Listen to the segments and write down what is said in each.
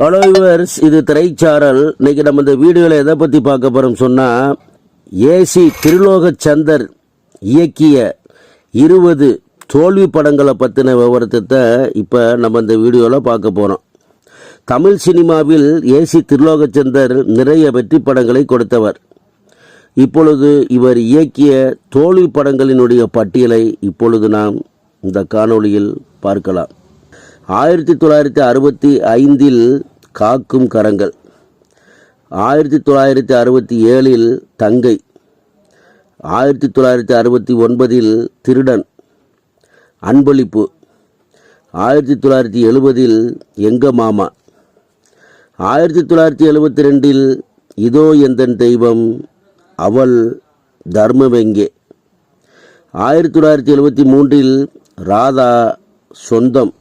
Hello yours இது திரைச்சாரல். இன்னைக்கு நம்ம இந்த வீடியோவில் எதை பற்றி பார்க்க போகிறோம் சொன்னால் ஏசி திருலோகச்சந்தர் இயக்கிய இருபது தோல்வி படங்களை பற்றின விவரத்தை இப்போ நம்ம இந்த வீடியோவில் பார்க்க போகிறோம் தமிழ் சினிமாவில் ஏசி திருலோகச்சந்தர் நிறைய வெற்றி படங்களை கொடுத்தவர். இப்பொழுது இவர் இயக்கிய தோல்வி படங்களினுடைய பட்டியலை இப்பொழுது நாம் இந்த காணொளியில் பார்க்கலாம். ஆயிரத்தி தொள்ளாயிரத்தி அறுபத்தி ஐந்தில் காக்கும் கரங்கள். ஆயிரத்தி தொள்ளாயிரத்தி அறுபத்தி ஏழில் தங்கை. ஆயிரத்தி தொள்ளாயிரத்தி அறுபத்தி ஒன்பதில் திருடன். அன்பளிப்பு. ஆயிரத்தி தொள்ளாயிரத்தி எழுபதில் எங்க மாமா ஆயிரத்தி தொள்ளாயிரத்தி எழுபத்தி ரெண்டில் இதோ எந்தன் தெய்வம் அவள் தர்மவெங்கே. ஆயிரத்தி தொள்ளாயிரத்தி எழுபத்தி மூன்றில் ராதா சொந்தம்.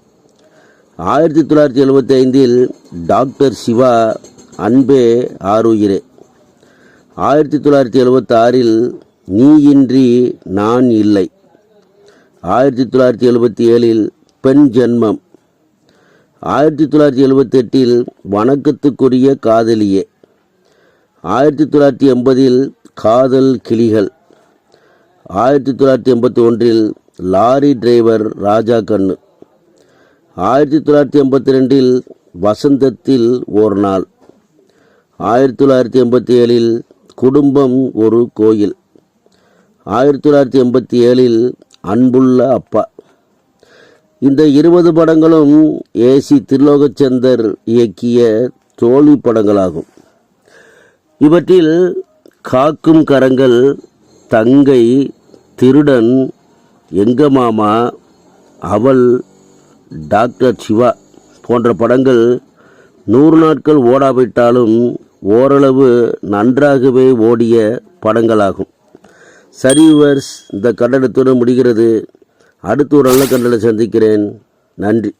ஆயிரத்தி தொள்ளாயிரத்தி எழுபத்தி ஐந்தில் டாக்டர் சிவா அன்பே ஆரோயிரே. ஆயிரத்தி தொள்ளாயிரத்தி எழுபத்தாறில் நீ இன்றி நான் இல்லை. ஆயிரத்தி தொள்ளாயிரத்தி எழுபத்தி ஏழில் பெண் ஜென்மம். ஆயிரத்தி தொள்ளாயிரத்தி எழுபத்தெட்டில் வணக்கத்துக்குரிய காதலியே. ஆயிரத்தி தொள்ளாயிரத்தி எண்பதில் காதல் கிளிகள். ஆயிரத்தி தொள்ளாயிரத்தி எண்பத்தி ஒன்றில் லாரி டிரைவர் ராஜா கண்ணு. ஆயிரத்தி தொள்ளாயிரத்தி எண்பத்தி ரெண்டில் வசந்தத்தில் ஒரு நாள். ஆயிரத்தி தொள்ளாயிரத்தி எண்பத்தி ஏழில் குடும்பம் ஒரு கோயில். ஆயிரத்தி தொள்ளாயிரத்தி எண்பத்தி ஏழில் அன்புள்ள அப்பா. இந்த இருபது படங்களும் ஏசி திருலோகச்சந்தர் இயக்கிய தோல்வி படங்களாகும். இவற்றில் காக்கும் கரங்கள் தங்கை திருடன் எங்க மாமா அவள் டாக்டர் சிவா போன்ற படங்கள் நூறு நாட்கள் ஓடாவிட்டாலும் ஓரளவு நன்றாகவே ஓடிய படங்களாகும். சரிவர்ஸ் இந்த கண்டனத்துடன் முடிகிறது. அடுத்து ஒரு நல்ல கண்டனை சந்திக்கிறேன். நன்றி.